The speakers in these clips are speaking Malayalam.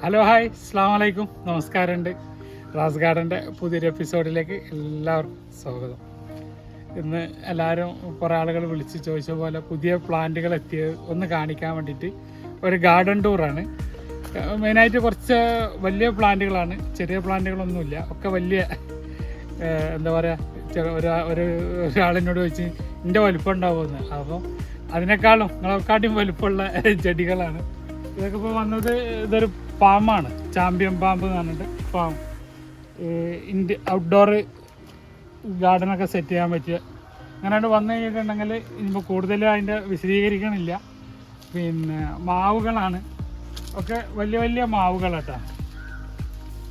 ഹലോ ഹായ് അസ്സാം വലൈക്കും നമസ്കാരമുണ്ട് റാസ് ഗാർഡന്റെ പുതിയൊരു എപ്പിസോഡിലേക്ക് എല്ലാവർക്കും സ്വാഗതം. ഇന്ന് എല്ലാവരും കുറേ ആളുകൾ വിളിച്ച് ചോദിച്ച പോലെ പുതിയ പ്ലാന്റുകൾ എത്തിയത് ഒന്ന് കാണിക്കാൻ വേണ്ടിയിട്ട് ഒരു ഗാർഡൻ ടൂറാണ് മെയിനായിട്ട് കുറച്ച് വലിയ പ്ലാന്റുകളാണ് ചെറിയ പ്ലാന്റുകളൊന്നുമില്ല ഒക്കെ വലിയ എന്താ പറയുക ഒരു ഒരു ഒരാളിനോട് ചോദിച്ച് എന്റെ വലിപ്പം ഉണ്ടാവുമെന്ന് അപ്പം അതിനേക്കാളും നിങ്ങളെക്കാട്ടും വലുപ്പമുള്ള ചെടികളാണ്. ഇതൊക്കെ ഇപ്പോൾ വന്നത് ഇതൊരു പാമ്പാണ് ചാമ്പ്യൻ പാമ്പ് എന്ന് പറഞ്ഞിട്ട് പാമ്പ് ഇൻഡ് ഔട്ട്ഡോർ ഗാർഡനൊക്കെ സെറ്റ് ചെയ്യാൻ പറ്റിയ അങ്ങനെയാണ്ട് വന്നു കഴിഞ്ഞിട്ടുണ്ടെങ്കിൽ ഇനിയിപ്പോൾ കൂടുതൽ അതിന്റെ വിശദീകരിക്കണില്ല. പിന്നെ മാവുകളാണ്. ഒക്കെ വലിയ വലിയ മാവുകൾ കേട്ടോ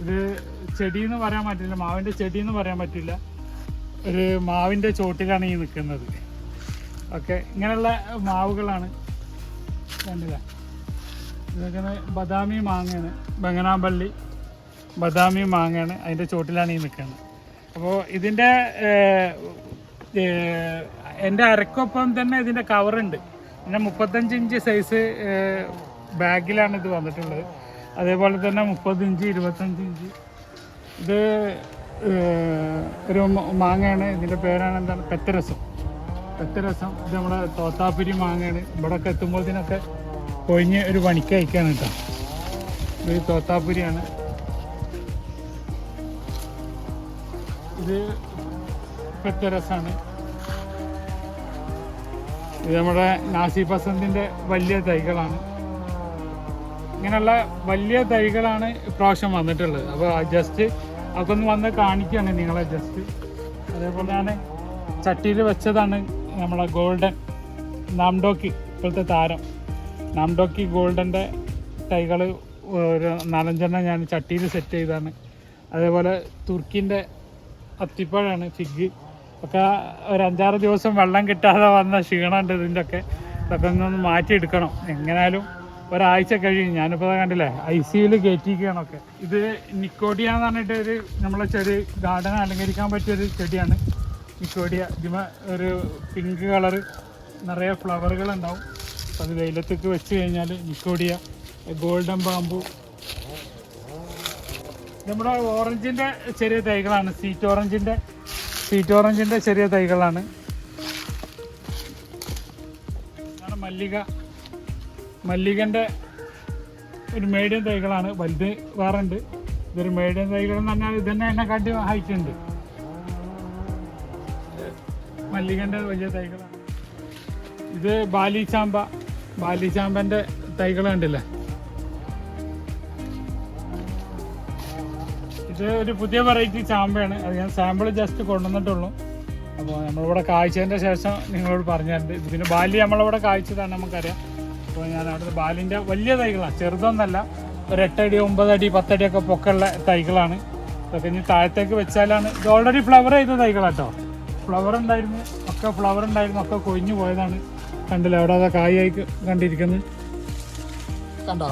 ഇത് ചെടിയെന്ന് പറയാൻ പറ്റില്ല. മാവിന്റെ ചെടി എന്ന് പറയാൻ പറ്റില്ല. ഒരു മാവിന്റെ ചോട്ടിലാണ് ഈ നിൽക്കുന്നത് ഓക്കെ ഇങ്ങനെയുള്ള മാവുകളാണ്. കണ്ടില്ല? ഇതൊക്കെ ബദാമി മാങ്ങയാണ്. ബംഗനാമ്പള്ളി ബദാമി മാങ്ങയാണ്. അതിന്റെ ചോട്ടിലാണ് ഈ നിൽക്കുന്നത്. അപ്പോൾ ഇതിന്റെ എന്റെ അരക്കൊപ്പം തന്നെ ഇതിന്റെ കവറുണ്ട് പിന്നെ മുപ്പത്തഞ്ച് ഇഞ്ച് സൈസ് ബാഗിലാണ് ഇത് വന്നിട്ടുള്ളത്. അതേപോലെ തന്നെ മുപ്പത് ഇഞ്ച് ഇരുപത്തഞ്ച് ഇഞ്ച്. ഇത് ഒരു മാങ്ങയാണ്. ഇതിന്റെ പേരാണ് എന്താണ്? പെത്തരസം. പെത്തരസം ഇത് നമ്മുടെ തോത്താപ്പുരി മാങ്ങയാണ്. ഇവിടെയൊക്കെ എത്തുമ്പോഴത്തേനൊക്കെ കൊഴിഞ്ഞ് ഒരു പണിക്ക് അയക്കാണ് കേട്ടോ. ഇത് തോത്താപ്പുരിയാണ്. ഇത് പെത്തരസാണ് ഇത് നമ്മുടെ നാസി പസന്തിന്റെ വലിയ തൈകളാണ്. ഇങ്ങനെയുള്ള വലിയ തൈകളാണ് ഇപ്രാവശ്യം വന്നിട്ടുള്ളത്. അപ്പോൾ ജസ്റ്റ് അതൊക്കെ ഒന്ന് വന്ന് കാണിക്കുകയാണ് നിങ്ങളെ ജസ്റ്റ് അതേപോലെ തന്നെ ചട്ടിയിൽ വെച്ചതാണ് നമ്മളെ ഗോൾഡൻ നാംഡോക്കി ഇപ്പോഴത്തെ താരം. നാംഡോക്കി ഗോൾഡന്റെ തൈകൾ ഒരു നാലഞ്ചെണ്ണം ഞാൻ ചട്ടിയിൽ സെറ്റ് ചെയ്താണ് അതേപോലെ തുർക്കിന്റെ അത്തിപ്പഴാണ് ഫിഗ്. ഒക്കെ ഒരു അഞ്ചാറ് ദിവസം വെള്ളം കിട്ടാതെ വന്ന ക്ഷീണമുണ്ട് ഇതിന്റെ ഒക്കെ ഇതൊക്കെ ഒന്ന് മാറ്റിയെടുക്കണം. എങ്ങനായാലും ഒരാഴ്ച കഴിയും. ഞാനിപ്പോൾ കണ്ടില്ലേ ഐ സിയിൽ കയറ്റിയിരിക്കുകയാണൊക്കെ ഇത് നിക്കോഡിയ എന്ന് പറഞ്ഞിട്ട് ഒരു നമ്മളെ ചെറിയ ഗാർഡൻ അലങ്കരിക്കാൻ പറ്റിയൊരു ചെടിയാണ്. നിക്കോഡിയ. ഇതിമ ഒരു പിങ്ക് കളർ നിറയെ ഫ്ലവറുകൾ ഉണ്ടാവും. അത് വെയിലത്തേക്ക് വെച്ച് കഴിഞ്ഞാൽ നിക്കോഡിയ ഗോൾഡൻ ബാമ്പു നമ്മുടെ ഓറഞ്ചിന്റെ ചെറിയ തൈകളാണ്. സീറ്റ് ഓറഞ്ചിന്റെ സീറ്റ് ഓറഞ്ചിന്റെ ചെറിയ തൈകളാണ്. മല്ലിക. മല്ലികന്റെ ഒരു മീഡിയം തൈകളാണ്. വലുത് വേറെ ഉണ്ട് ഇതൊരു മീഡിയം തൈകൾ എന്ന് പറഞ്ഞാൽ ഇതന്നെ എന്നെ കണ്ടി ഹൈറ്റ് മല്ലികന്റെ വലിയ തൈകളാണ്. ഇത് ബാലിചാമ്പ ബാലിചാമ്പന്റെ തൈകൾ കണ്ടില്ലേ? ഇത് ഒരു പുതിയ വെറൈറ്റി ചാമ്പയാണ്. അത് ഞാൻ സാമ്പിൾ ജസ്റ്റ് കൊണ്ടുവന്നിട്ടുള്ളൂ. അപ്പോൾ നമ്മളിവിടെ കാഴ്ചതിന്റെ ശേഷം നിങ്ങളോട് പറഞ്ഞിട്ടുണ്ട് പിന്നെ ബാലി നമ്മളിവിടെ കാഴ്ചതാണ് നമുക്കറിയാം. അപ്പോൾ ഞാൻ അവിടുത്തെ ബാലിന്റെ വലിയ തൈകളാണ് ചെറുതൊന്നല്ല. ഒരു എട്ടടി ഒമ്പതടി പത്തടിയൊക്കെ പൊക്കമുള്ള തൈകളാണ്. ഇതൊക്കെ ഇനി താഴത്തേക്ക് വെച്ചാലാണ്. ഇത് ഓൾറെഡി ഫ്ലവർ ചെയ്ത തൈകളാട്ടോ. ഫ്ലവർ ഉണ്ടായിരുന്നു. ഒക്കെ ഫ്ലവർ ഉണ്ടായിരുന്നു. ഒക്കെ കൊഴിഞ്ഞു പോയതാണ്. കണ്ടില്ല അവിടെ അതാ കായായി കണ്ടിരിക്കുന്നു. കണ്ടോ?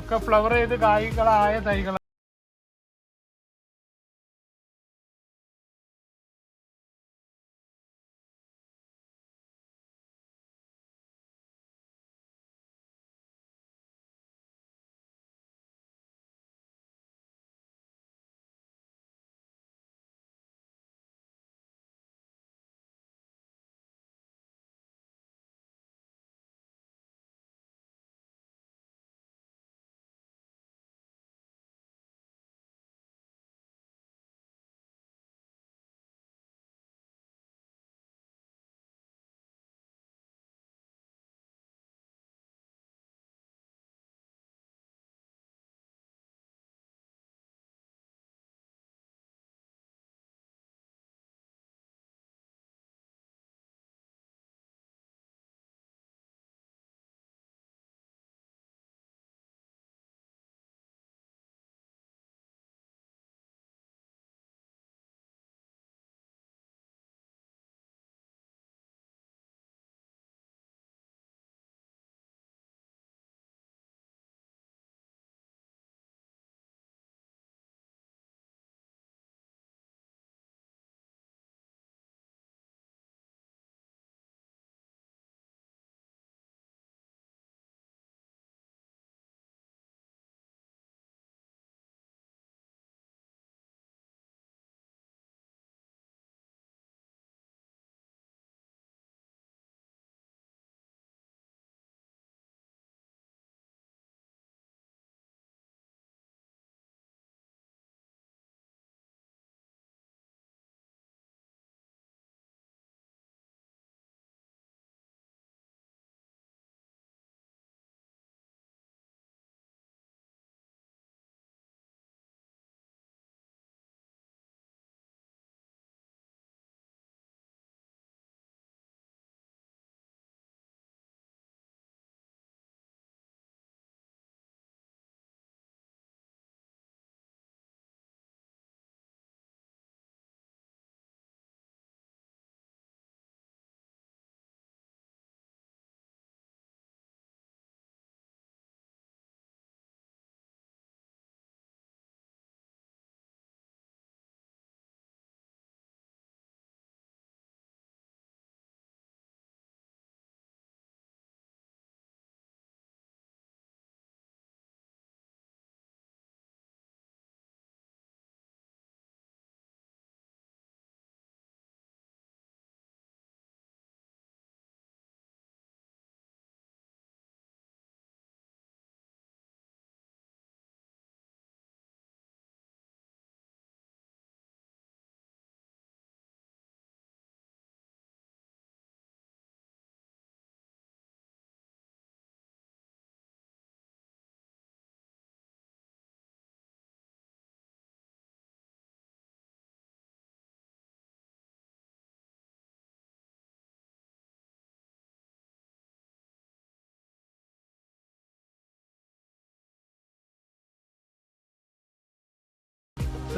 ഒക്കെ ഫ്ലവർ ചെയ്ത് കായ്കളായ തൈകൾ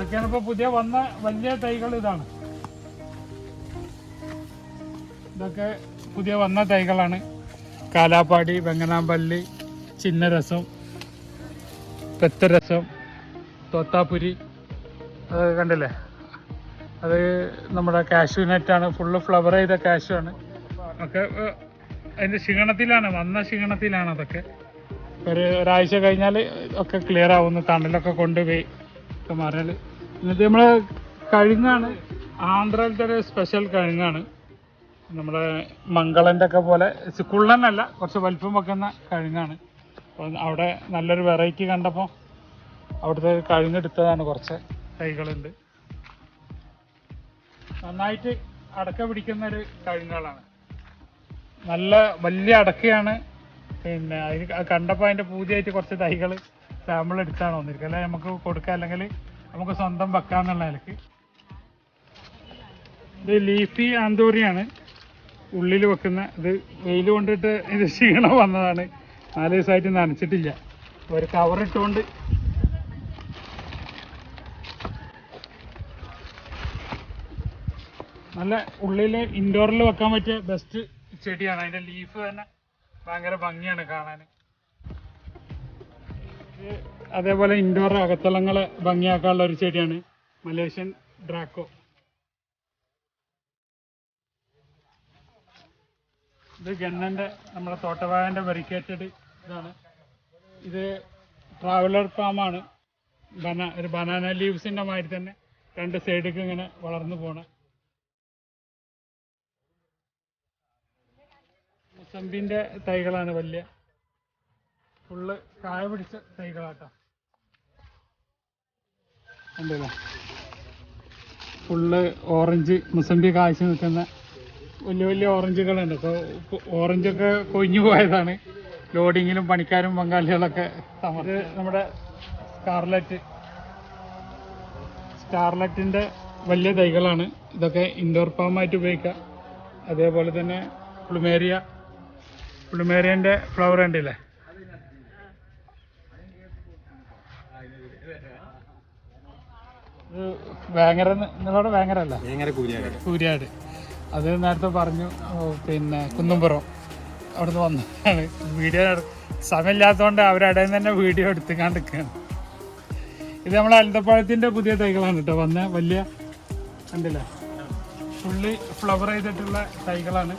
ഇതൊക്കെയാണ് ഇപ്പൊ പുതിയ വന്ന വലിയ തൈകൾ ഇതാണ്. ഇതൊക്കെ പുതിയ വന്ന തൈകളാണ്. കാലാപ്പാടി വെങ്ങനാമ്പള്ളി ചിന്നരസം പെത്തരസം തോത്താപ്പുരി അത് കണ്ടില്ലേ? അത് നമ്മുടെ കാഷ്യൂ നെറ്റാണ് ഫുള്ള് ഫ്ലവർ ചെയ്ത കാഷ്യൂ ആണ്. ഒക്കെ അതിന്റെ ക്ഷീണത്തിലാണ് വന്ന ക്ഷീണത്തിലാണ് അതൊക്കെ. ഒരു ഒരാഴ്ച കഴിഞ്ഞാൽ ഒക്കെ ക്ലിയർ ആവുന്നു. തണലൊക്കെ കൊണ്ടുപോയി. ഒക്കെ മാറിയാൽ എന്നിട്ട് നമ്മൾ കഴുങ്ങാണ്. ആന്ധ്രയിലത്തെ ഒരു സ്പെഷ്യൽ കഴുങ്ങാണ്. നമ്മുടെ മംഗളന്റെ ഒക്കെ പോലെ കുള്ളനല്ല കുറച്ച് വലിപ്പം വെക്കുന്ന കഴുങ്ങാണ്. അപ്പോൾ അവിടെ നല്ലൊരു വെറൈറ്റി കണ്ടപ്പോൾ അവിടുത്തെ കഴുങ്ങെടുത്തതാണ് കുറച്ച് തൈകളുണ്ട്. നന്നായിട്ട് അടക്ക പിടിക്കുന്ന ഒരു കഴുങ്ങുകളാണ് നല്ല വലിയ അടക്കയാണ്. പിന്നെ അതിന് കണ്ടപ്പോൾ അതിന്റെ പൂതിയായിട്ട് കുറച്ച് തൈകൾ സാമ്പിൾ എടുത്താണ് വന്നിരിക്കുക അല്ലെങ്കിൽ നമുക്ക് കൊടുക്കാം അല്ലെങ്കിൽ നമുക്ക് സ്വന്തം വെക്കാന്നുള്ള നിലയ്ക്ക്. ഇത് ലീഫി ആന്തൂരിയാണ് ഉള്ളിൽ വെക്കുന്ന ഇത് വെയിൽ കൊണ്ടിട്ട് ഇത് ക്ഷീണം വന്നതാണ്. നാല് ദിവസമായിട്ട് നനച്ചിട്ടില്ല. ഒരു കവറിട്ടുകൊണ്ട് നല്ല ഉള്ളിൽ ഇൻഡോറിൽ വെക്കാൻ പറ്റിയ ബെസ്റ്റ് ചെടിയാണ്. അതിന്റെ ലീഫ് തന്നെ ഭയങ്കര ഭംഗിയാണ് കാണാൻ അതേപോലെ ഇൻഡോർ അകത്തളങ്ങളെ ഭംഗിയാക്കാനുള്ള ഒരു ചെടിയാണ് മലേഷ്യൻ ഡ്രാക്കോ. ഇത് ഗണ്ണന്റെ നമ്മുടെ തോട്ടവാഴന്റെ വെറിക്കേറ്റഡ് ഇതാണ്. ഇത് ട്രാവലർ ഫാമാണ് ബന ഒരു ബനാന ലീവ്സിന്റെ മാതിരി തന്നെ രണ്ട് സൈഡിലേക്ക് ഇങ്ങനെ വളർന്നു പോണ. മുസമ്പിന്റെ തൈകളാണ് വലിയ. ഫുള്ള് കായ പിടിച്ച തൈകളാട്ടോ. ഫുള്ള് ഓറഞ്ച് മുസമ്പി കായ്ച്ചു നിൽക്കുന്ന വലിയ വലിയ ഓറഞ്ചുകളുണ്ട്. അപ്പോൾ ഓറഞ്ചൊക്കെ കൊഴിഞ്ഞു പോയതാണ്. ലോഡിങ്ങിലും പണിക്കാരും പങ്കാളികളൊക്കെ ഇത് നമ്മുടെ സ്കാർലറ്റ്. സ്കാർലറ്റിന്റെ വലിയ തൈകളാണ്. ഇതൊക്കെ ഇൻഡോർ ഫാമായിട്ട് ഉപയോഗിക്കാം. അതേപോലെ തന്നെ പ്ലുമേരിയ പ്ലുമേരിയന്റെ ഫ്ലവർ ഉണ്ടല്ലേ വേങ്ങര നിങ്ങളോട് വേങ്ങരല്ല ഭയങ്കര കൂലിയാണ് കൂരിയാട്. അത് നേരത്തെ പറഞ്ഞു പിന്നെ കുന്നുംപുറം അവിടുന്ന് വന്നു വീഡിയോ സമയമില്ലാത്തതുകൊണ്ട് അവരുടെ തന്നെ വീഡിയോ എടുത്തുകൊണ്ട് നിൽക്കുകയാണ് ഇത് നമ്മളെ അലന്തപ്പഴത്തിന്റെ പുതിയ തൈകളാണ് കേട്ടോ. വന്ന വലിയ കണ്ടില്ലേ? ഫുള്ളി ഫ്ലവർ ചെയ്തിട്ടുള്ള തൈകളാണ്.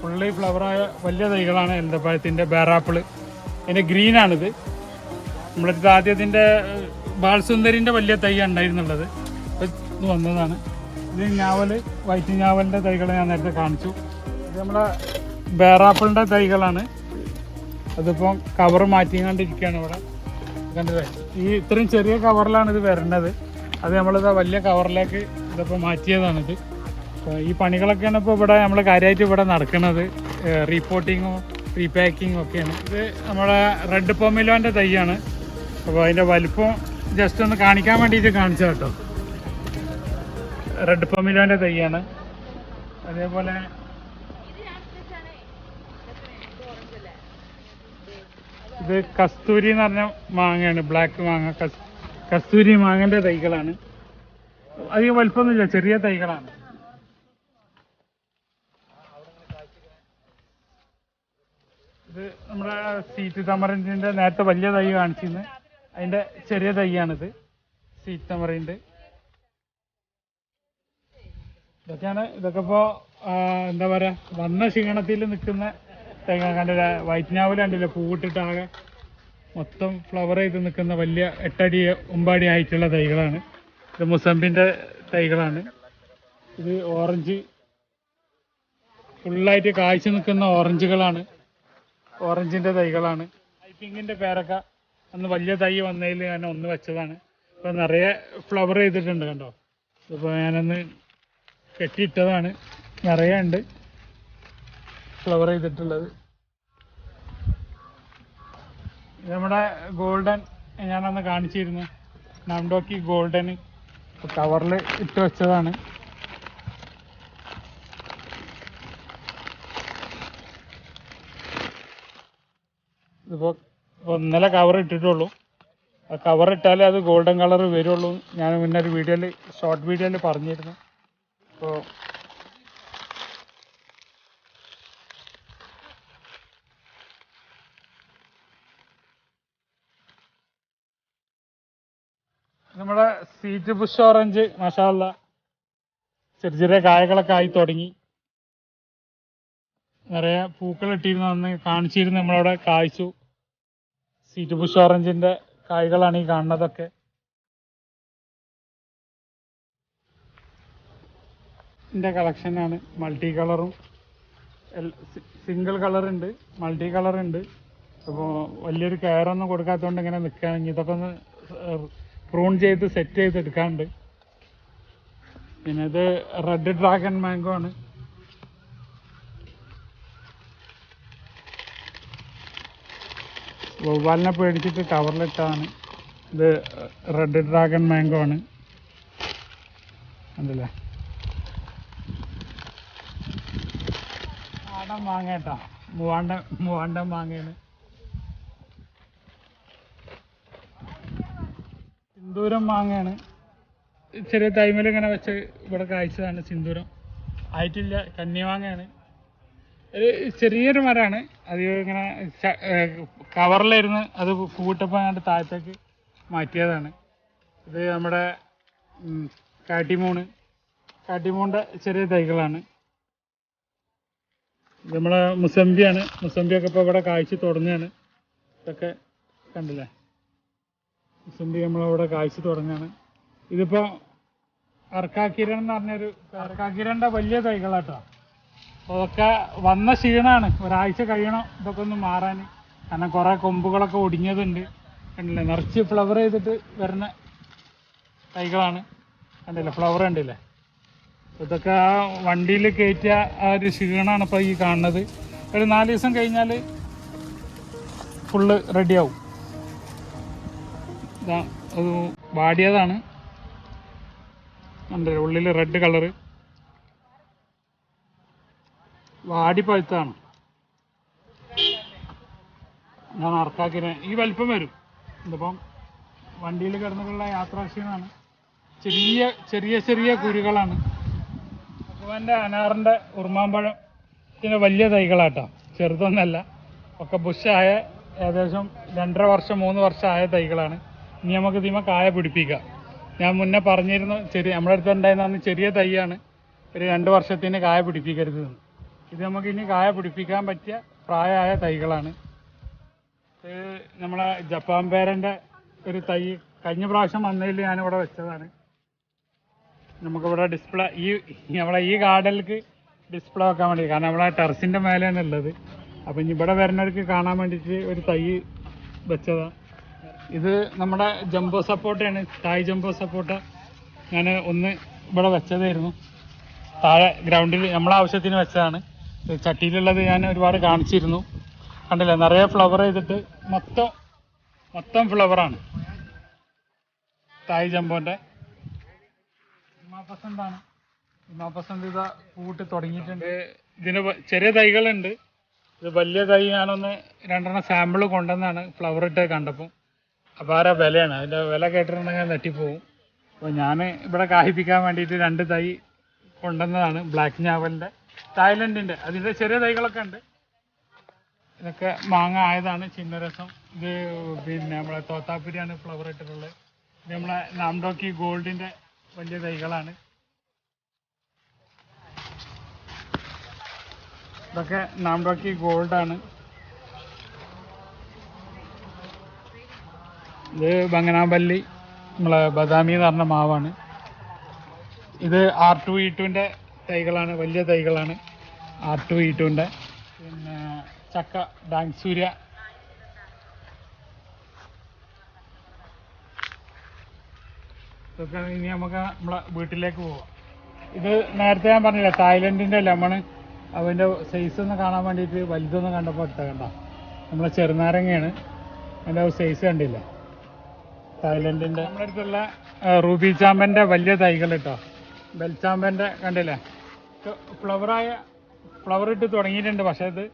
ഫുള്ളി ഫ്ലവറായ വലിയ തൈകളാണ് എലന്തപ്പഴത്തിന്റെ ബേറാപ്പിൾ. അതിന്റെ ഗ്രീനാണിത് നമ്മളടുത്ത് ആദ്യത്തിന്റെ ബാൽസുന്ദരിന്റെ വലിയ തൈ ഉണ്ടായിരുന്നുള്ളത്. ഇത് വന്നതാണ്. ഇത് ഞാവൽ വൈറ്റ് ഞാവലിന്റെ തൈകൾ ഞാൻ നേരത്തെ കാണിച്ചു. ഇത് നമ്മളെ ബേറാപ്പിളിന്റെ തൈകളാണ്. അതിപ്പം കവർ മാറ്റി മാറ്റിക്കൊണ്ടിരിക്കുകയാണ് ഇവിടെ. കണ്ടത്? ഈ ഇത്രയും ചെറിയ കവറിലാണ് ഇത് വരേണ്ടത്. അത് നമ്മളിത് വലിയ കവറിലേക്ക് ഇതിപ്പോൾ മാറ്റിയതാണിത്. ഈ പണികളൊക്കെയാണ് ഇപ്പോൾ ഇവിടെ നമ്മൾ കാര്യമായിട്ട് ഇവിടെ നടക്കുന്നത് റീപോട്ടിങ്ങും റീപാക്കിങ്ങും ഒക്കെയാണ്. ഇത് നമ്മുടെ റെഡ് പൊമിലോന്റെ തൈയാണ്. അപ്പോൾ അതിന്റെ വലിപ്പം ജസ്റ്റ് ഒന്ന് കാണിക്കാൻ വേണ്ടിയിട്ട് കാണിച്ചു കേട്ടോ. റെഡ് പൊമിലോന്റെ തൈയാണ്. അതേപോലെ ഇത് കസ്തൂരി എന്ന് പറഞ്ഞ മാങ്ങയാണ് ബ്ലാക്ക് മാങ്ങ. കസ്തൂരി മാങ്ങന്റെ തൈകളാണ്. അധികം വലുപ്പമൊന്നുമില്ല ചെറിയ തൈകളാണ്. ഇത് നമ്മുടെ സീറ്റ് തമറിന്റെ നേരത്തെ വലിയ തൈ കാണിച്ചിരുന്നു. അതിന്റെ ചെറിയ തൈയാണിത്. തമറിന്റെ ഇതൊക്കെയാണ് ഇതൊക്കെ ഇപ്പോ എന്താ പറയാ വന്ന ക്ഷീണത്തിൽ നിൽക്കുന്ന തേങ്ങ കണ്ടില്ല വൈറ്റ് ഞാവൽ കണ്ടില്ല പൂവിട്ടിട്ടാകെ മൊത്തം ഫ്ലവർ ചെയ്ത് നിൽക്കുന്ന വലിയ എട്ടടി ഒമ്പടി ആയിട്ടുള്ള തൈകളാണ്. ഇത് മുസമ്പിന്റെ തൈകളാണ്. ഇത് ഓറഞ്ച് ഫുള്ളായിട്ട് കാഴ്ച നിൽക്കുന്ന ഓറഞ്ചുകളാണ് ഓറഞ്ചിന്റെ തൈകളാണ്. പിങ്കിന്റെ പേരക്ക അന്ന് വലിയ തൈ വന്നതിൽ ഞാൻ ഒന്ന് വെച്ചതാണ്. ഇപ്പം നിറയെ ഫ്ലവർ ചെയ്തിട്ടുണ്ട് കണ്ടോ? ഇപ്പോൾ ഞാനൊന്ന് കെട്ടിയിട്ടതാണ്. നിറയെ ഉണ്ട് ഫ്ലവർ ചെയ്തിട്ടുള്ളത്. നമ്മുടെ ഗോൾഡൻ ഞാനന്ന് കാണിച്ചിരുന്നു. നാംഡോക്കി ഗോൾഡന് കവറിൽ ഇട്ട് വെച്ചതാണ്. ഇതിപ്പോ ഇപ്പൊ ഇന്നലെ കവർ ഇട്ടിട്ടുള്ളൂ. ആ കവർ ഇട്ടാലേ അത് ഗോൾഡൻ കളർ വരുള്ളൂ. ഞാൻ മുന്നേ ഒരു വീഡിയോയിൽ ഷോർട്ട് വീഡിയോയിൽ പറഞ്ഞിരുന്നു. അപ്പോൾ നമ്മുടെ സീറ്റ് പുഷ് ഓറഞ്ച് മസാല ചെറിയ ചെറിയ കായകളൊക്കെ ആയി തുടങ്ങി. നിറയെ പൂക്കൾ ഇട്ടിരുന്നു അന്ന് കാണിച്ചിരുന്നു നമ്മളവിടെ കായ്ച്ചു. സീറ്റ് പുഷ് ഓറഞ്ചിന്റെ കായ്കളാണ് ഈ കാണുന്നതൊക്കെ. ഇതിന്റെ കളക്ഷനാണ് മൾട്ടി കളറും. സിംഗിൾ കളർ ഉണ്ട് മൾട്ടി കളർ ഉണ്ട് അപ്പോൾ വലിയൊരു കെയർ ഒന്നും കൊടുക്കാത്തതുകൊണ്ട് ഇങ്ങനെ നിൽക്കുകയാണെങ്കിൽ ഇതൊക്കെ ഒന്ന് പ്രൂൺ ചെയ്ത് സെറ്റ് ചെയ്ത് എടുക്കാനുണ്ട് പിന്നെ ഇത് റെഡ് ഡ്രാഗൺ മാംഗോ ആണ്. വവ്വാലിനെ പേടിച്ചിട്ട് കവറിലിട്ടാണ് ഇത് റെഡ് ഡ്രാഗൺ മാംഗോ ആണ്. ഉണ്ടല്ലേ നാടൻ മാങ്ങ കേട്ടാ മൂവാണ്ട മൂവാണ്ട മാങ്ങയാണ്. സിന്ദൂരം മാങ്ങയാണ്. ചെറിയ തൈമൽ ഇങ്ങനെ വെച്ച് ഇവിടെ കായ്ച്ചതാണ് സിന്ദൂരം. ആയിട്ടില്ല കന്നിമാങ്ങയാണ് ഒരു ചെറിയൊരു മരമാണ്. അത് ഇങ്ങനെ കവറിലായിരുന്നു അത് കൂട്ടപ്പോ അങ്ങോട്ട് താഴത്തേക്ക് മാറ്റിയതാണ്. ഇത് നമ്മുടെ കാട്ടിമൂണ്. കാട്ടിമൂണിന്റെ ചെറിയ തൈകളാണ്. നമ്മളെ മുസമ്പിയാണ് മുസംബിയൊക്കെ ഇപ്പോൾ ഇവിടെ കാഴ്ച തുടങ്ങുകയാണ് ഇതൊക്കെ കണ്ടില്ലേ? മുസംബി നമ്മളവിടെ കാഴ്ച തുടങ്ങുകയാണ് ഇതിപ്പോൾ അർക്കാക്കിരൺ എന്ന് പറഞ്ഞൊരു അർക്കാക്കിരന്റെ വലിയ തൈകളാട്ടോ. അതൊക്കെ വന്ന ക്ഷീണമാണ് ഒരാഴ്ച കഴിയണം ഇതൊക്കെ ഒന്ന് മാറാൻ. കാരണം കുറേ കൊമ്പുകളൊക്കെ ഒടിഞ്ഞതുണ്ട്. കണ്ടില്ലേ? നിറച്ച് ഫ്ലവർ ചെയ്തിട്ട് വരുന്ന തൈകളാണ്. കണ്ടില്ലേ? ഫ്ലവർ കണ്ടില്ലേ? ഇതൊക്കെ ആ വണ്ടിയിൽ കയറ്റിയ ആ ഒരു ക്ഷീണമാണ് ഇപ്പോൾ ഈ കാണുന്നത്. ഒരു നാല് ദിവസം കഴിഞ്ഞാൽ ഫുള്ള് റെഡിയാവും അത് വാടിയതാണ്. കണ്ടില്ലേ? ഉള്ളിൽ റെഡ് കളറ് വാടി പഴുത്താണ് ഞാൻ അർക്കാക്കിനെ ഈ വലിപ്പം വരും. ഇതിപ്പം വണ്ടിയിൽ കിടന്നിട്ടുള്ള യാത്രാക്ഷീണമാണ്. ചെറിയ ചെറിയ ചെറിയ കുരുകളാണ്. ഭഗവാന്റെ അനാറിന്റെ ഉറുമാമ്പഴം ഇതിന് വലിയ തൈകളാട്ടോ. ചെറുതൊന്നല്ല. ഒക്കെ ബുഷായ ഏകദേശം രണ്ടര വർഷം മൂന്ന് വർഷം ആയ തൈകളാണ്. ഇനി നമുക്ക് ഇതിമ കായ പിടിപ്പിക്കാം. ഞാൻ മുന്നേ പറഞ്ഞിരുന്നു ചെറിയ നമ്മുടെ അടുത്ത് ഉണ്ടായിരുന്ന ചെറിയ തൈയാണ്. ഒരു രണ്ട് വർഷത്തിന് കായ പിടിപ്പിക്കരുത്. ഇത് നമുക്ക് ഇനി കായ പിടിപ്പിക്കാൻ പറ്റിയ പ്രായമായ തൈകളാണ്. ഇത് നമ്മളെ ജപ്പാൻ പേരന്റെ ഒരു തൈ കഴിഞ്ഞ പ്രാവശ്യം വന്നതിൽ ഞാനിവിടെ വെച്ചതാണ്. നമുക്കിവിടെ ഡിസ്പ്ലേ ഈ നമ്മളെ ഈ ഗാർഡനിലേക്ക് ഡിസ്പ്ലേ വെക്കാൻ വേണ്ടി കാരണം നമ്മളെ ടെറസിന്റെ മേലെയാണ് ഉള്ളത്. അപ്പം ഇനി ഇവിടെ വരുന്നവർക്ക് കാണാൻ വേണ്ടിയിട്ട് ഒരു തൈ വെച്ചതാണ് ഇത് നമ്മുടെ ജംബോ സപ്പോർട്ടാണ്. തായ് ജംബോ സപ്പോർട്ട ഞാൻ ഒന്ന് ഇവിടെ വെച്ചതായിരുന്നു. താഴെ ഗ്രൗണ്ടിൽ നമ്മളെ ആവശ്യത്തിന് വെച്ചതാണ്. ചട്ടിയിലുള്ളത് ഞാൻ ഒരുപാട് കാണിച്ചിരുന്നു. കണ്ടില്ല? നിറയെ ഫ്ലവർ ചെയ്തിട്ട് മൊത്തം മൊത്തം ഫ്ലവറാണ് തായ് ജമ്പോന്റെ ഹിമാപസന്താണ് ഹിമാപസന്ത് ഇതാ പൂട്ട് തുടങ്ങിയിട്ടുണ്ട്. ഇതിന് ചെറിയ തൈകളുണ്ട്. ഇത് വലിയ തൈ ഞാനൊന്ന് രണ്ടെണ്ണം സാമ്പിൾ കൊണ്ടുവന്നാണ് ഫ്ലവർ ഇട്ട് കണ്ടപ്പോൾ അപാര വിലയാണ്? അതിന്റെ വില കേട്ടിട്ടുണ്ടെങ്കിൽ നെട്ടിപ്പോവും അപ്പോൾ ഞാൻ ഇവിടെ കാഹിപ്പിക്കാൻ വേണ്ടിയിട്ട് രണ്ട് തൈ കൊണ്ടുവന്നതാണ് ബ്ലാക്ക് ഞാവലിന്റെ തായ്ലൻഡിന്റെ അതിന്റെ ചെറിയ തൈകളൊക്കെ ഉണ്ട്. ഇതൊക്കെ മാങ്ങ ആയതാണ് ചിന്നരസം. ഇത് പിന്നെ നമ്മളെ തോത്താപ്പുരിയാണ് ഫ്ലവർ ഇട്ടിട്ടുള്ളത്. ഇത് നമ്മളെ നാംഡോക്കി ഗോൾഡിന്റെ വലിയ തൈകളാണ്. ഇതൊക്കെ നാംഡോക്കി ഗോൾഡാണ്. ഇത് ബംഗനാപല്ലി നമ്മളെ ബദാമി എന്ന് പറഞ്ഞ മാവാണ്. ഇത് ആർ ടു ഇ ടുവിന്റെ തൈകളാണ് വലിയ തൈകളാണ്. ആർ ടു ഇ പിന്നെ ചക്ക ഡാങ്സൂര്യ ഇതൊക്കെ ഇനി നമുക്ക് നമ്മളെ വീട്ടിലേക്ക് പോവാം. ഇത് നേരത്തെ ഞാൻ പറഞ്ഞില്ല തായ്ലൻഡിന്റെ ലെമണ് അതിന്റെ സൈസ് ഒന്ന് കാണാൻ വേണ്ടിയിട്ട് വലുതൊന്നും കണ്ടപ്പോൾ എടുത്ത കണ്ട? നമ്മളെ ചെറുനാരങ്ങയാണ്. അതിന്റെ സൈസ് കണ്ടില്ല? തായ്ലൻഡിന്റെ അടുത്തുള്ള റൂബി ചാമ്പന്റെ വലിയ തൈകൾ കേട്ടോ. ബെൽചാമ്പന്റെ കണ്ടില്ലേ? ഫ്ലവറായ ഫ്ലവർ ഇട്ട് തുടങ്ങിയിട്ടുണ്ട്. പക്ഷേ ഇത്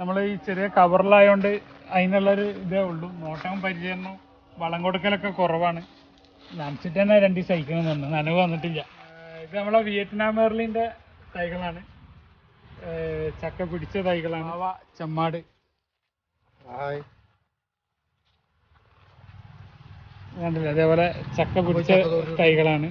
നമ്മൾ ഈ ചെറിയ കവറിലായതുകൊണ്ട് അതിനുള്ളൊരു ഇതേ ഉള്ളൂ. നോട്ടവും പരിചയം വളം കൊടുക്കലൊക്കെ കുറവാണ്. നനച്ചിട്ട് തന്നെ രണ്ട് ദിവസം അയക്കണം നനവ് വന്നിട്ടില്ല. ഇത് നമ്മളെ വിയറ്റ്നാം മെർലിന്റെ തൈകളാണ്. ചക്ക പിടിച്ച തൈകളാണ്. അവ ചെമ്മാട്. ഹായ്. കണ്ടില്ലേ? അതേപോലെ ചക്ക പിടിച്ച തൈകളാണ്.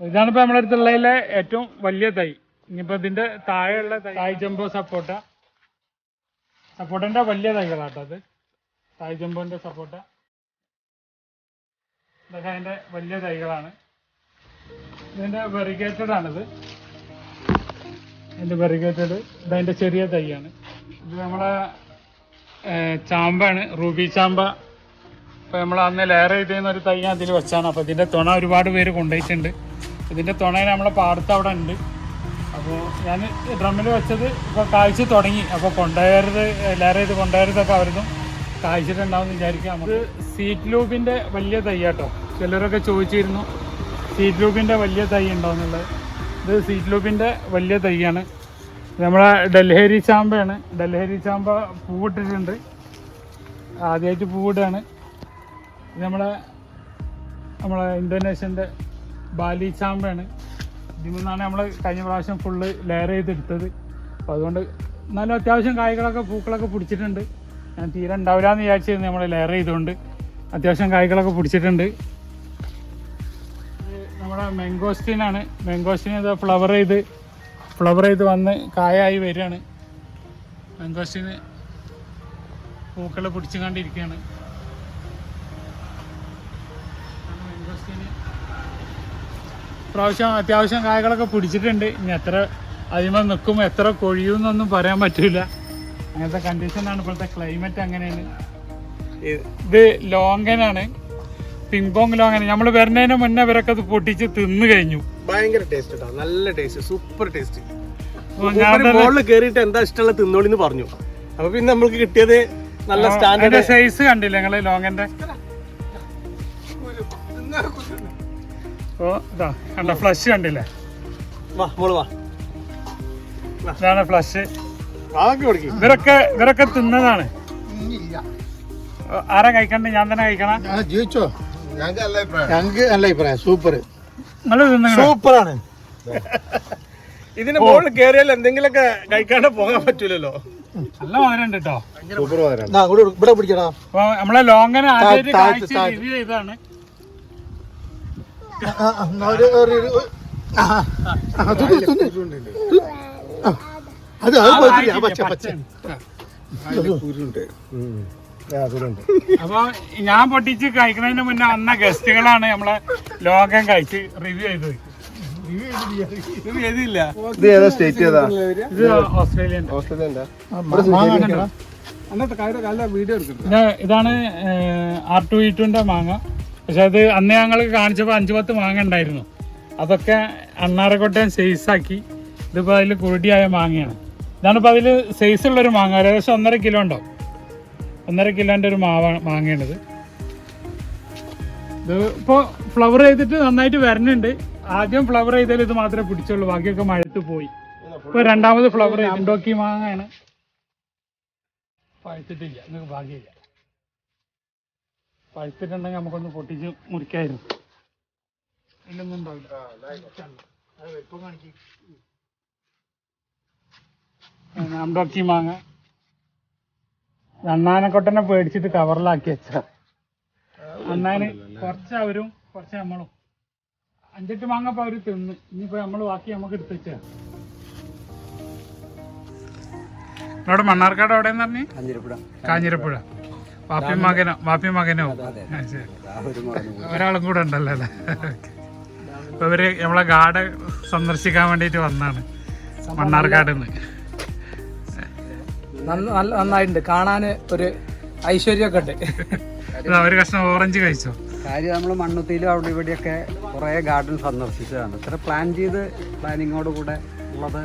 ഇതാണ് ഇപ്പൊ നമ്മുടെ അടുത്തുള്ളതിലെ ഏറ്റവും വലിയ തൈ. ഇനിയിപ്പോ ഇതിന്റെ താഴെയുള്ള തൈ തായ് ജംബോ സപ്പോട്ട. സപ്പോട്ടന്റെ വലിയ തൈകളാട്ടോ അത്. തായ് ജംബോന്റെ സപ്പോട്ട. ഇതൊക്കെ അതിന്റെ വലിയ തൈകളാണ്. ഇതിന്റെ വെറിഗേറ്റഡ് ആണിത് ഇതിന്റെ വെറിഗേറ്റഡ് ഇതതിന്റെ ചെറിയ തൈയാണ്. ഇത് നമ്മളെ ചാമ്പാണ് റൂബി ചാമ്പ. ഇപ്പൊ നമ്മൾ അന്ന് ലെയർ ചെയ്തിരുന്ന ഒരു തൈ അതിൽ വെച്ചാണ്. അപ്പൊ ഇതിന്റെ തുണ ഒരുപാട് പേര് കൊണ്ടുപോയിട്ടുണ്ട്. ഇതിന്റെ തുണ നമ്മളെ പാടത്ത് അവിടെ ഉണ്ട്. അപ്പോൾ ഞാൻ ഡ്രമ്മിൽ വെച്ചത് ഇപ്പൊ കാഴ്ച തുടങ്ങി. അപ്പോൾ കൊണ്ടുപോയരുത് ലെയർ ചെയ്ത് കൊണ്ടുപോയരുതൊക്കെ അവരതും കാഴ്ചയിട്ടുണ്ടാവും എന്ന് വിചാരിക്കാം. നമുക്ക് സീറ്റ് ലൂബിന്റെ വലിയ തൈ കേട്ടോ ചിലരൊക്കെ ചോദിച്ചിരുന്നു സീറ്റ് ലൂബിന്റെ വലിയ തൈ ഉണ്ടോ? എന്നുള്ളത്. ഇത് സീറ്റ് ലൂബിന്റെ വലിയ തൈയാണ്. നമ്മളെ ഡൽഹേരി ചാമ്പയാണ്. ഡൽഹേരി ചാമ്പ പൂവിട്ടിട്ടുണ്ട്. ആദ്യമായിട്ട് പൂവിടുകയാണ്. നമ്മളെ നമ്മളെ ഇന്തോനേഷ്യന്റെ ബാലി ചാമ്പയാണ്. ഇതിൽ നിന്നാണ് നമ്മൾ കഴിഞ്ഞ പ്രാവശ്യം ഫുള്ള് ലെയർ ചെയ്തെടുത്തത്. അപ്പോൾ അതുകൊണ്ട് എന്നാലും അത്യാവശ്യം കായ്കളൊക്കെ പൂക്കളൊക്കെ പിടിച്ചിട്ടുണ്ട്. ഞാൻ തീരെ ഉണ്ടാവില്ല എന്ന് വിചാരിച്ചിരുന്നു നമ്മൾ ലെയർ ചെയ്തുകൊണ്ട് അത്യാവശ്യം കായ്കളൊക്കെ പിടിച്ചിട്ടുണ്ട്. നമ്മുടെ മെങ്കോസ്റ്റീനാണ് മെങ്കോസ്റ്റീൻ ഇത് ഫ്ലവർ ചെയ്ത് ഫ്ലവർ ചെയ്ത് വന്ന് കായായി വരികയാണ്. മെങ്കോസ്റ്റീന് പൂക്കൾ പിടിച്ചു കണ്ടിരിക്കുകയാണ്. പ്രാവശ്യം അത്യാവശ്യം കായകളൊക്കെ പിടിച്ചിട്ടുണ്ട്. ഇനി എത്ര അതിമ നിൽക്കും എത്ര കൊഴിയും എന്നൊന്നും പറയാൻ പറ്റില്ല അങ്ങനത്തെ കണ്ടീഷനാണ് ഇപ്പോഴത്തെ ക്ലൈമറ്റ് അങ്ങനെയാണ്. ഇത് ലോങ്കനാണ് പിങ് പോങ് ലോങ്ങൻ നമ്മൾ വരുന്നതിന് മുന്നേ ഇവരൊക്കെ അത് പൊട്ടിച്ച് തിന്നു കഴിഞ്ഞു. ഭയങ്കര ടേസ്റ്റ് നല്ല ടേസ്റ്റ് സൂപ്പർ ടേസ്റ്റ് കേറിയിട്ട് എന്താ ഇഷ്ടമുള്ള തിന്നോളിന്ന് പറഞ്ഞു. അപ്പൊ പിന്നെ നമ്മൾക്ക് കിട്ടിയത് നല്ല സ്റ്റാൻഡേർഡ് സൈസ് കണ്ടില്ല നിങ്ങൾ ലോങ്ങന്റെ? ഓ ഇതാ കണ്ട ഫ്ലഷ് കണ്ടില്ലേ? വാ മോൾ വാ. ഇതാണ് ഫ്ലഷ് ഇവരൊക്കെ ഇവരൊക്കെ തിന്നതാണ്. ആരാ കഴിക്കണ്ട? ഞാൻ തന്നെ കഴിക്കണം. ജീവിച്ചോ? ഞങ്ങൾക്ക് നല്ല അഭിപ്രായം. സൂപ്പർ നല്ല സൂപ്പറാണ്. ഇതിന് മുകളിൽ കേറിയാൽ എന്തെങ്കിലുമൊക്കെ കഴിക്കാണ്ട് പോകാൻ പറ്റൂലല്ലോ. നല്ല മധുരം ഉണ്ട് കേട്ടോ ഇവിടെ പിടിക്കടാ. അപ്പൊ നമ്മളെ ലോങ്ങന് ആദ്യമായിട്ട് താഴത്ത്, അത് അത് പച്ച പച്ച അപ്പൊ ഞാൻ പൊട്ടിച്ച് കഴിക്കുന്നതിന് മുന്നേ അന്ന ഗസ്റ്റുകളാണ് നമ്മളെ ലോകം കഴിച്ച് റിവ്യൂ ചെയ്തത്. ചെയ്തില്ല. ഇത് ഏതാ സ്റ്റേറ്റ് ഏതാ? ഇത് ഓസ്ട്രേലിയൻ. ഓസ്ട്രേലിയ ഇതാണ് ആർ ടു ഇ ടുന്റെ മാങ്ങ. പക്ഷെ അത് അന്ന് ഞങ്ങൾ കാണിച്ചപ്പോൾ അഞ്ചു പത്ത് മാങ്ങ ഉണ്ടായിരുന്നു. അതൊക്കെ അണ്ണാറക്കോട്ടയം സൈസാക്കി ഇതിപ്പോൾ അതിൽ കുരുടിയായ മാങ്ങയാണ്. ഇതാണ് ഇപ്പോൾ അതിൽ സൈസ് ഉള്ളൊരു മാങ്ങ. ഏകദേശം ഒന്നര കിലോ ഉണ്ടാവും. ഒന്നര കിലോന്റെ ഒരു മാവ മാങ്ങയാണിത്. ഇത് ഇപ്പോൾ ഫ്ലവർ ചെയ്തിട്ട് നന്നായിട്ട് വരുന്നുണ്ട് ആദ്യം ഫ്ലവർ ചെയ്താൽ ഇത് മാത്രമേ പിടിച്ചുള്ളൂ. ബാക്കിയൊക്കെ മഴത്ത് പോയി. ഇപ്പോൾ രണ്ടാമത് ഫ്ലവർ ആംഡോക്കി മാങ്ങയാണ് പഴുത്തിട്ടില്ല നിങ്ങൾക്ക് ഭാഗ്യമില്ല പഴുത്തിട്ടുണ്ടെങ്കിൽ നമുക്കൊന്ന് പൊട്ടിച്ച് മുറിക്കായിരുന്നു. ഇല്ലൊന്നും ഉണ്ടാവില്ല. മാങ്ങ. അണ്ണാനക്കൊട്ടനെ പേടിച്ചിട്ട് കവറിലാക്കി വെച്ച അണ്ണാന് കുറച്ച് അവരും കുറച്ച് നമ്മളും. അഞ്ചെട്ട് മാങ്ങ ഇപ്പൊ അവർ തിന്ന്. ഇനിയിപ്പോ നമ്മൾ ബാക്കി നമുക്ക് എടുത്ത് വെച്ചാ. അവിടെ മണ്ണാർക്കാട് എവിടെയെന്ന് പറഞ്ഞു? കാഞ്ഞിരപ്പുഴ. കാഞ്ഞിരപ്പുഴ. വാപ്പി മകനോ വാപ്പി. ഒരാളും കൂടെ ഉണ്ടല്ലോ അല്ലേ? അപ്പൊ ഇവർ നമ്മളെ ഗാർഡ് സന്ദർശിക്കാൻ വേണ്ടിട്ട് വന്നാണ്. മണ്ണാർക്കാട് നന്നായിട്ടുണ്ട്. കാണാൻ ഒരു ഐശ്വര്യമൊക്കെ ഉണ്ട്. ഒരു കഷ്ണം ഓറഞ്ച് കഴിച്ചോ? കാര്യം നമ്മൾ മണ്ണുത്തിയിലും അവിടെ ഇവിടെയൊക്കെ കുറേ ഗാർഡൻ സന്ദർശിച്ചതാണ്. ഇത്ര പ്ലാൻ ചെയ്ത് പ്ലാനിങ്ങോട് കൂടെ ഉള്ളത്.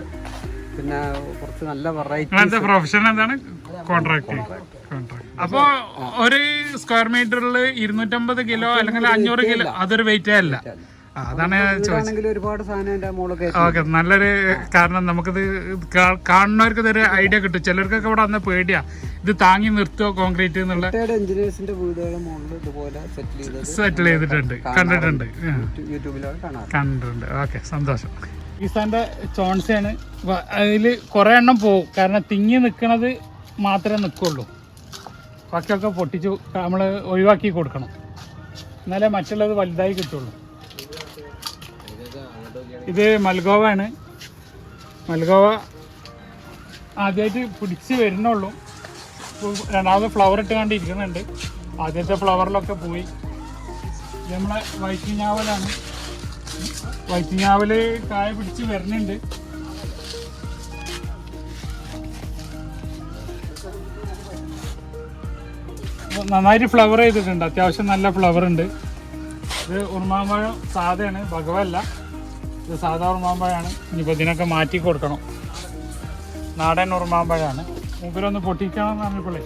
പിന്നെ കുറച്ച് നല്ല വെറൈറ്റി പ്രൊഫഷൻ എന്താണ്? കോൺട്രാക്ട് കോൺട്രാക്ട് അപ്പൊ ഒരു സ്ക്വയർ മീറ്ററിൽ ഇരുന്നൂറ്റമ്പത് കിലോ അല്ലെങ്കിൽ അഞ്ഞൂറ് കിലോ അതൊരു വെയിറ്റേ അല്ല. അതാണ് ഒരുപാട് ഓക്കെ നല്ലൊരു കാരണം നമുക്കിത് കാണുന്നവർക്ക് ഇതൊരു ഐഡിയ കിട്ടും. ചിലർക്കൊക്കെ ഇവിടെ വന്ന പേടിയാ. ഇത് താങ്ങി നിർത്തുവോ കോൺക്രീറ്റ് എന്നുള്ള. എഞ്ചിനീയേഴ്സിന്റെ വീടുകളുടെ മുകളിൽ ഇതുപോലെ സെറ്റിൽ ചെയ്തിട്ടുണ്ട്. കണ്ടിട്ടുണ്ട്. കണ്ടിട്ടുണ്ട്. ഓക്കെ സന്തോഷം. ഈസാന്റെ ചോൺസയാണ്. അതിൽ കുറെ എണ്ണം പോകും. കാരണം തിങ്ങി നിൽക്കുന്നത് മാത്രമേ നിൽക്കുള്ളൂ ബാക്കിയൊക്കെ പൊട്ടിച്ച് നമ്മൾ ഒഴിവാക്കി കൊടുക്കണം. എന്നാലേ മറ്റുള്ളത് വലുതായി കിട്ടുള്ളൂ. ഇത് മൽഗോവ ആണ് മൽഗോവ ആദ്യമായിട്ട് പിടിച്ച് വരുന്നുള്ളൂ. രണ്ടാമത് ഫ്ലവർ ഇട്ട് കണ്ടിരിക്കുന്നുണ്ട് ആദ്യത്തെ ഫ്ലവറിലൊക്കെ പോയി. നമ്മളെ വൈറ്റിങ്ങാവലാണ്. വൈറ്റിങ്ങാവൽ കായ പിടിച്ച് വരുന്നുണ്ട്. നന്നായിട്ട് ഫ്ലവർ ചെയ്തിട്ടുണ്ട്. അത്യാവശ്യം നല്ല ഫ്ലവർ ഉണ്ട്. ഇത് ഉറുമാമ്പഴം സാധയാണ്. ഭഗവല്ല. ഇത് സാധാ ഉറുമാമ്പഴമാണ് ഇനിയിപ്പോൾ ഇതിനൊക്കെ മാറ്റി കൊടുക്കണം. നാടൻ ഉറുമാമ്പഴമാണ് മൂപ്പരൊന്ന് പൊട്ടിക്കണം എന്ന് പറഞ്ഞപ്പോഴേ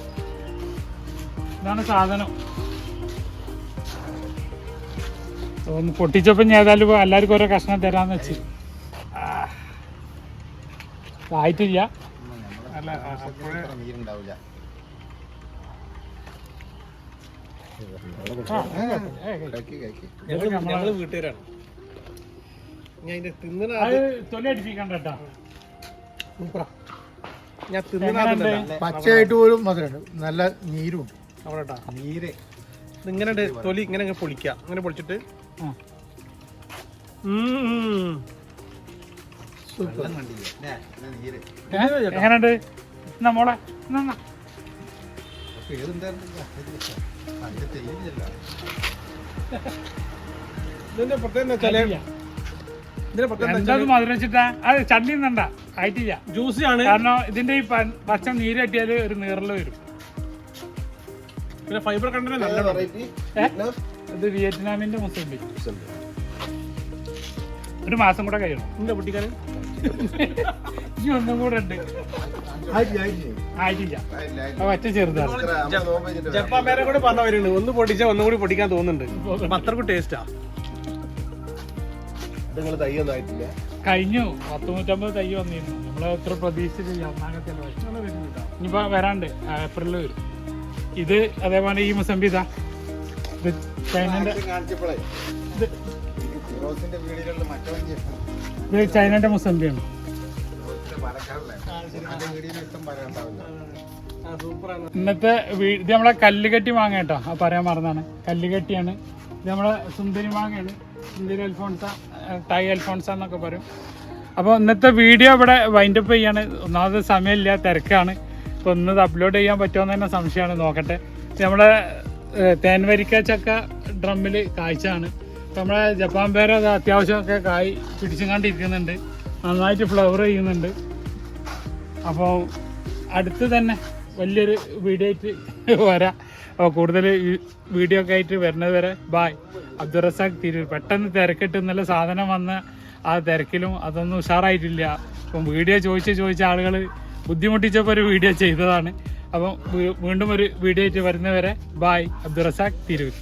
ഇതാണ് സാധനം. ഒന്ന് പൊട്ടിച്ചപ്പോൾ ഞാൻ എല്ലാവർക്കും ഓരോ കഷ്ണം തരാന്ന് വെച്ച്. ആയിട്ടില്ല. അല്ല അപ്പോഴേ ഞങ്ങൾ ഞങ്ങൾ വീട്ടുകാരാണ്. ഞാൻ തിന്നണ? പച്ചയായിട്ട് പോലും മധുരമുണ്ട്. നല്ല നീരുണ്ട്. അവിടെ നീര്. ഇങ്ങനെ തൊലി ഇങ്ങനെ പൊളിക്ക പൊളിക്കുക അങ്ങനെ പൊളിച്ചിട്ട്. നീര്. എങ്ങനെയുണ്ട് മോളെ. ഇതിന്റെ പ്രത്യേകത പ്രത്യേകത മധുരം വെച്ചിട്ടാ അത് ചണ്ടി നിന്നണ്ട ആയിട്ടില്ല ജ്യൂസ് ആണ് കാരണം ഇതിന്റെ ഈ പച്ച നീര് കെട്ടിയാൽ ഒരു നീറൽ വരും. പിന്നെ ഫൈബർ കണ്ടന്റ് നല്ല വെറൈറ്റി ഇത് വിയറ്റ്നാമിന്റെ മുസംബി ഒരു മാസം കൂടെ കഴിയണം. എന്റെ കുട്ടിക്കാരൻ ഇനി ഒന്നും കൂടെ ഉണ്ട്. ആയിട്ടില്ല. അത് പറ്റ ചെറുതാണ്. ജപ്പാൻ പേരെ കൂടെ പറഞ്ഞവരുണ്ട് ഒന്ന് പൊട്ടിച്ചാൽ ഒന്നും കൂടി പൊട്ടിക്കാൻ തോന്നുന്നുണ്ട്. അത്രക്കും ടേസ്റ്റാ കഴിഞ്ഞു. പത്ത് നൂറ്റമ്പത് തൈ വന്നിരുന്നു. നമ്മൾ എത്ര പ്രതീക്ഷിച്ചില്ല. ഒന്നാകത്തെ ഇനിയിപ്പോ വരാണ്ട്. ഏപ്രിലിൽ വരും. ഇത് അതേപോലെ ഈ മുസംബി ഇതാ. ചൈനന്റെ ഇത് ചൈനന്റെ മുസംബിയാണ് ഇന്നത്തെ ഇത് നമ്മളെ കല്ലുകെട്ടി മാങ്ങ കേട്ടോ. ആ പറയാൻ മറന്നാണ്. കല്ലുകെട്ടിയാണ്. ഇത് നമ്മളെ സുന്ദരി മാങ്ങയാണ്. സുന്ദരി അൽഫോൺസ ടൈ അൽഫോൺസ എന്നൊക്കെ പറയും. അപ്പോൾ ഇന്നത്തെ വീഡിയോ ഇവിടെ വൈൻഡപ്പ് ചെയ്യാണ്. ഒന്നാമത് സമയമില്ല തിരക്കാണ്. അപ്പോൾ ഒന്ന് ഇത് അപ്ലോഡ് ചെയ്യാൻ പറ്റുമോ എന്ന് തന്നെ സംശയമാണ്. നോക്കട്ടെ. നമ്മളെ തേൻവരിക്ക ചക്ക ഡ്രമ്മിൽ കാഴ്ചയാണ് നമ്മളെ ജപ്പാൻ പേര അത് അത്യാവശ്യമൊക്കെ കായ് പിടിച്ചുകൊണ്ടിരിക്കുന്നുണ്ട് നന്നായിട്ട് ഫ്ലവർ ചെയ്യുന്നുണ്ട്. അപ്പോൾ അടുത്ത് തന്നെ വലിയൊരു വീഡിയോ ആയിട്ട് വരാം അപ്പോൾ കൂടുതൽ വീഡിയോ ഒക്കെ ആയിട്ട് വരുന്നത് വരെ ബായ് അബ്ദുറസാഖ് തിരൂർ. പെട്ടെന്ന് തിരക്കിട്ട് നല്ല സാധനം വന്ന ആ തിരക്കിലും അതൊന്നും ഉഷാറായിട്ടില്ല. അപ്പം വീഡിയോ ചോദിച്ച് ചോദിച്ച ആളുകൾ ബുദ്ധിമുട്ടിച്ചപ്പോൾ ഒരു വീഡിയോ ചെയ്തതാണ്. അപ്പം വീണ്ടും ഒരു വീഡിയോ ആയിട്ട് വരുന്നവരെ ബായ് അബ്ദുറസാഖ് തിരൂർ.